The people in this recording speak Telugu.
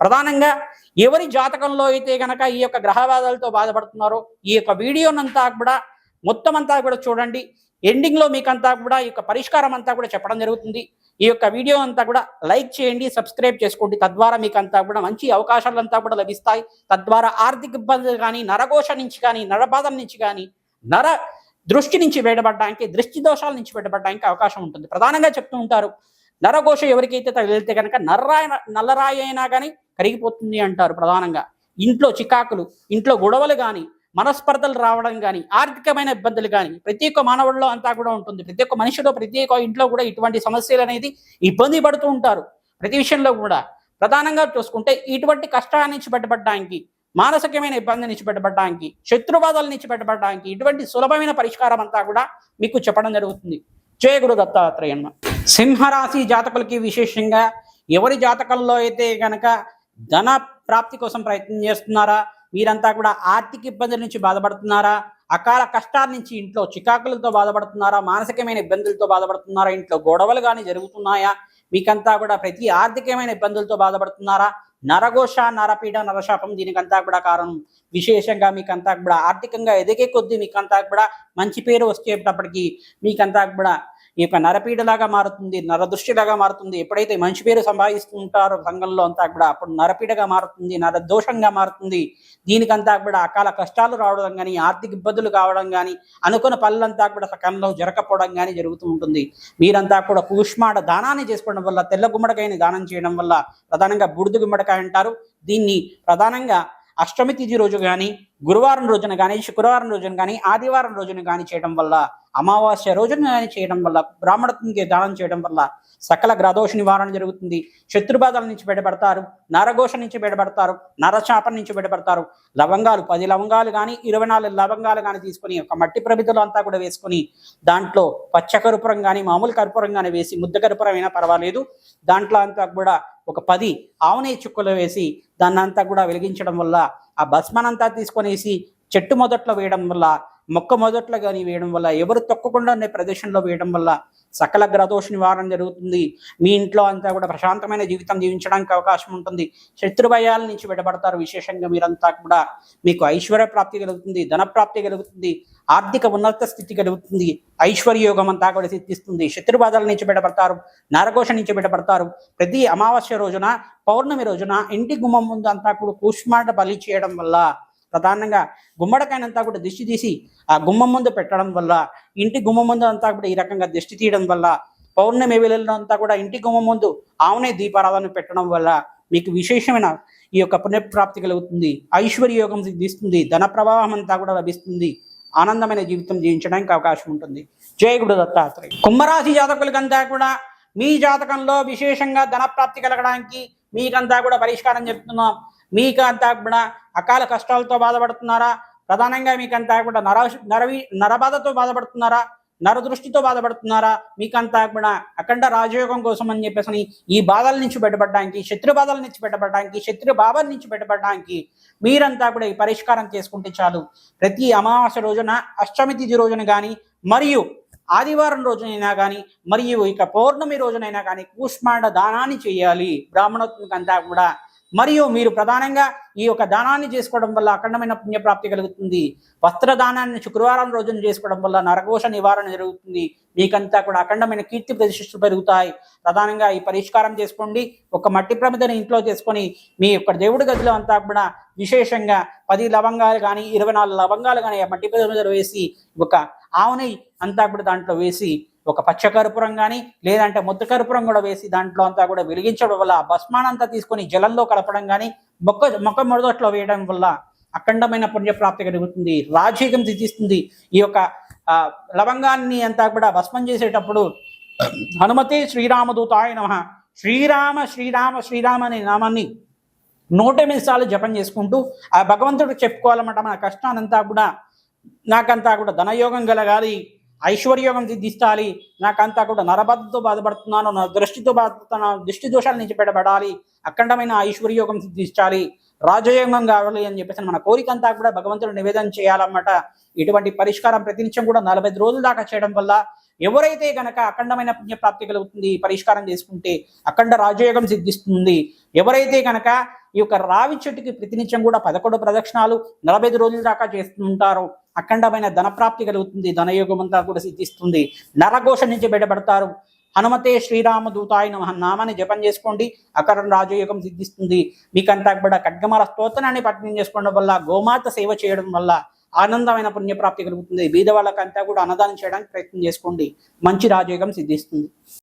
ప్రధానంగా ఎవరి జాతకంలో అయితే గనక ఈ యొక్క గ్రహవాదాలతో బాధపడుతున్నారో ఈ యొక్క వీడియోనంతా కూడా మొత్తం అంతా కూడా చూడండి. ఎండింగ్లో మీకంతా కూడా ఈ యొక్క పరిష్కారం అంతా కూడా చెప్పడం జరుగుతుంది. ఈ యొక్క వీడియో అంతా కూడా లైక్ చేయండి సబ్స్క్రైబ్ చేసుకోండి. తద్వారా మీకు అంతా కూడా మంచి అవకాశాలు అంతా కూడా లభిస్తాయి. తద్వారా ఆర్థిక ఇబ్బందులు కానీ నరఘోష నుంచి కానీ నరబాధల నుంచి కానీ నర దృష్టి నుంచి బయటపడడానికి దృష్టి దోషాల నుంచి బయటపడడానికి అవకాశం ఉంటుంది. ప్రధానంగా చెప్తూ ఉంటారు నరఘోష ఎవరికైతే తగిలితే కనుక నర్రాయ నల్లరాయి అయినా కానీ కరిగిపోతుంది అంటారు ప్రధానంగా. ఇంట్లో చికాకులు ఇంట్లో గొడవలు కానీ మనస్పర్ధలు రావడం కానీ ఆర్థికమైన ఇబ్బందులు కానీ ప్రతి ఒక్క మానవుల్లో అంతా కూడా ఉంటుంది. ప్రతి ఒక్క మనిషిలో ప్రతి ఒక్క ఇంట్లో కూడా ఇటువంటి సమస్యలు అనేది ఇబ్బంది పడుతూ ఉంటారు. ప్రతి విషయంలో కూడా. ప్రధానంగా చూసుకుంటే ఇటువంటి కష్టాల నుంచి బయటపడడానికి మానసికమైన ఇబ్బంది నుంచి బయటపడడానికి శత్రుబాధల నుంచి బయటపడడానికి ఇటువంటి సులభమైన పరిష్కారం అంతా కూడా మీకు చెప్పడం జరుగుతుంది. జయ గురు దత్తాత్రేయన్మ సింహరాశి జాతకులకి విశేషంగా ఎవరి జాతకంలో అయితే గనక ధన ప్రాప్తి కోసం ప్రయత్నం చేస్తున్నారా? మీరంతా కూడా ఆర్థిక ఇబ్బందుల నుంచి బాధపడుతున్నారా? అకాల కష్టాల నుంచి ఇంట్లో చికాకులతో బాధపడుతున్నారా? మానసికమైన ఇబ్బందులతో బాధపడుతున్నారా? ఇంట్లో గొడవలు కానీ జరుగుతున్నాయా? మీకంతా కూడా ప్రతి ఆర్థికమైన ఇబ్బందులతో బాధపడుతున్నారా? నరఘోష నరపీడ నరశాపం దీనికంతా కూడా కారణం. విశేషంగా మీకంతా కూడా ఆర్థికంగా ఎదిగే కొద్దీ మీకంతా కూడా మంచి పేరు వచ్చేటప్పటికీ మీకంతా కూడా ఈ యొక్క నరపీడలాగా మారుతుంది నరదృష్టిలాగా మారుతుంది. ఎప్పుడైతే మంచి పేరు సంపాదిస్తుంటారో సంఘంలో అంతా కూడా అప్పుడు నరపీడగా మారుతుంది నరదోషంగా మారుతుంది. దీనికంతా కూడా అకాల కష్టాలు రావడం కానీ ఆర్థిక ఇబ్బందులు కావడం కానీ అనుకున్న పనులంతా కూడా సకాలంలో జరగకపోవడం కానీ జరుగుతూ ఉంటుంది. మీరంతా కూడా కూష్మాడ దానాన్ని చేసుకోవడం వల్ల తెల్ల గుమ్మడికాయని దానం చేయడం వల్ల ప్రధానంగా బుడిద గుమ్మడికాయ అంటారు. దీన్ని ప్రధానంగా అష్టమి తిథి రోజు కానీ గురువారం రోజున కానీ శుక్రవారం రోజున కానీ ఆదివారం రోజున కానీ చేయడం వల్ల అమావాస్య రోజున కానీ చేయడం వల్ల బ్రాహ్మణత్వంకి దానం చేయడం వల్ల సకల గ్రదోష నివారణ జరుగుతుంది. శత్రుబాధల నుంచి బయటపడతారు నరఘోష నుంచి బయటపడతారు నరచాపం నుంచి బయటపడతారు. లవంగాలు పది లవంగాలు కానీ ఇరవై నాలుగు లవంగాలు కానీ తీసుకొని ఒక మట్టి ప్రమిదలు అంతా కూడా వేసుకొని దాంట్లో పచ్చ కర్పూరం కానీ మామూలు కర్పూరం కానీ వేసి ముద్ద కర్పూరం అయినా పర్వాలేదు. దాంట్లో అంతా కూడా ఒక పది ఆవునే చుక్కలు వేసి దాన్ని అంతా కూడా వెలిగించడం వల్ల ఆ భస్మనంతా తీసుకొనేసి చెట్టు మొదట్లో వేయడం వల్ల మొక్క మొదట్లో కానీ వేయడం వల్ల ఎవరు తొక్కకుండా ఉండే ప్రదేశంలో వేయడం వల్ల సకల గ్రదోష నివారణ జరుగుతుంది. మీ ఇంట్లో అంతా కూడా ప్రశాంతమైన జీవితం జీవించడానికి అవకాశం ఉంటుంది. శత్రుభయాల నుంచి విడబడతారు. విశేషంగా మీరంతా కూడా మీకు ఐశ్వర్య ప్రాప్తి కలుగుతుంది ధన ప్రాప్తి కలుగుతుంది ఆర్థిక ఉన్నత స్థితి కలుగుతుంది ఐశ్వర్య యోగం అంతా కూడా సిద్ధిస్తుంది. శత్రుబాధల నుంచి బయటపడతారు నరఘోష నుంచి బయటపడతారు ప్రతి అమావాస్య రోజున పౌర్ణమి రోజున ఇంటి గుమ్మం ముందు అంతా కూడా కూష్మాట బలి చేయడం వల్ల ప్రధానంగా గుమ్మడికాయనంతా కూడా దిష్టి తీసి ఆ గుమ్మం ముందు పెట్టడం వల్ల ఇంటి గుమ్మం ముందు అంతా కూడా ఈ రకంగా దిష్టి తీయడం వల్ల పౌర్ణమి వేలంతా కూడా ఇంటి గుమ్మం ముందు ఆవునే దీపారాధన పెట్టడం వల్ల మీకు విశేషమైన ఈ యొక్క పునఃప్రాప్తి కలుగుతుంది. ఐశ్వర్య యోగం సిద్ధిస్తుంది ధన ప్రవాహం అంతా కూడా లభిస్తుంది. ఆనందమైన జీవితం జీవించడానికి అవకాశం ఉంటుంది. జయ గుడు దత్తాత్రేయ. కుంభరాశి జాతకులకంతా కూడా మీ జాతకంలో విశేషంగా ధనప్రాప్తి కలగడానికి మీకంతా కూడా పరిష్కారం చెప్తున్నాం. మీకంతా కూడా అకాల కష్టాలతో బాధపడుతున్నారా? ప్రధానంగా మీకంతా కూడా నర నరవి నరబాధతో బాధపడుతున్నారా? నరదృష్టితో బాధపడుతున్నారా? మీకంతా కూడా అఖండ రాజయోగం కోసం అని చెప్పేసి ఈ బాధల నుంచి బయటపడడానికి శత్రు బాధల నుంచి బయటపడడానికి శత్రు బాధల నుంచి బయటపడడానికి మీరంతా కూడా ఈ పరిష్కారం చేసుకుంటే చాలు. ప్రతి అమావాస్య రోజున అష్టమి తిథి రోజున కానీ మరియు ఆదివారం రోజునైనా కానీ మరియు ఇక పౌర్ణమి రోజునైనా కానీ కూష్మాండ దానాన్ని చేయాలి. బ్రాహ్మణోత్మకంతా కూడా మరియు మీరు ప్రధానంగా ఈ యొక్క దానాన్ని చేసుకోవడం వల్ల అఖండమైన పుణ్యప్రాప్తి కలుగుతుంది. వస్త్రదానాన్ని శుక్రవారం రోజున చేసుకోవడం వల్ల నరఘోష నివారణ జరుగుతుంది. మీకంతా కూడా అఖండమైన కీర్తి ప్రతిష్టలు పెరుగుతాయి. ప్రధానంగా ఈ పరిష్కారం చేసుకోండి. ఒక మట్టి ప్రమిదని ఇంట్లో చేసుకొని మీ యొక్క దేవుడి గదిలో అంతా కూడా విశేషంగా పది లవంగాలు కానీ ఇరవై నాలుగు లవంగాలు కానీ ఆ మట్టి ప్రమిదలో వేసి ఒక ఆవుని అంతా కూడా దాంట్లో వేసి ఒక పచ్చ కర్పూరం కానీ లేదంటే ముద్ద కర్పూరం కూడా వేసి దాంట్లో అంతా కూడా వెలిగించడం వల్ల భస్మానంతా తీసుకొని జలంలో కలపడం కానీ మొక్క మొక్క మొదట్లో వేయడం వల్ల అఖండమైన పుణ్యప్రాప్తి కలుగుతుంది రాజీకం తీస్తుంది ఈ యొక్క లవంగాన్ని అంతా కూడా భస్మం చేసేటప్పుడు హనుమతే శ్రీరామదూతాయ నమ. శ్రీరామ శ్రీరామ శ్రీరామ అనే నామాన్ని నూట ఎనిమిది సార్లు జపం చేసుకుంటూ ఆ భగవంతుడు చెప్పుకోవాలన్నమాట మన కష్టానంతా కూడా నాకంతా కూడా ధనయోగం కలగాలి ఐశ్వర్యోగం సిద్ధిస్తాలి. నాకంతా కూడా నరబద్ధతో బాధపడుతున్నాను నా దృష్టితో బాధపడుతున్నాను దృష్టి దోషాల నుంచి బయటపడాలి. అఖండమైన ఐశ్వర్యోగం సిద్ధించాలి. రాజయోగం కావాలి అని చెప్పేసి మన కోరిక అంతా కూడా భగవంతుడు నివేదన చేయాలన్నమాట. ఇటువంటి పరిష్కారం ప్రతినిత్యం కూడా నలభై రోజుల దాకా చేయడం వల్ల ఎవరైతే గనక అఖండమైన పుణ్యప్రాప్తి కలుగుతుంది పరిష్కారం చేసుకుంటే అఖండ రాజయోగం సిద్ధిస్తుంది. ఎవరైతే గనక ఈ యొక్క రావి చెట్టుకి ప్రతినిత్యం కూడా పదకొండు ప్రదక్షిణాలు నలభై రోజుల దాకా చేస్తుంటారో అఖండమైన ధన ప్రాప్తి కలుగుతుంది. ధనయోగం అంతా కూడా సిద్ధిస్తుంది. నరఘోష నుంచి బయటపడతారు. హనుమతే శ్రీరామ దూతాయ నమ. నామాన్ని జపం చేసుకోండి. అక్కడ రాజయోగం సిద్ధిస్తుంది. మీకంతా కూడా ఖడ్గమాల స్తోత్రాన్ని పఠనం చేసుకోవడం వల్ల గోమాత సేవ చేయడం వల్ల ఆనందమైన పుణ్యప్రాప్తి కలుగుతుంది. బీద వాళ్ళకంతా కూడా అన్నదానం చేయడానికి ప్రయత్నం చేసుకోండి. మంచి రాజయోగం సిద్ధిస్తుంది.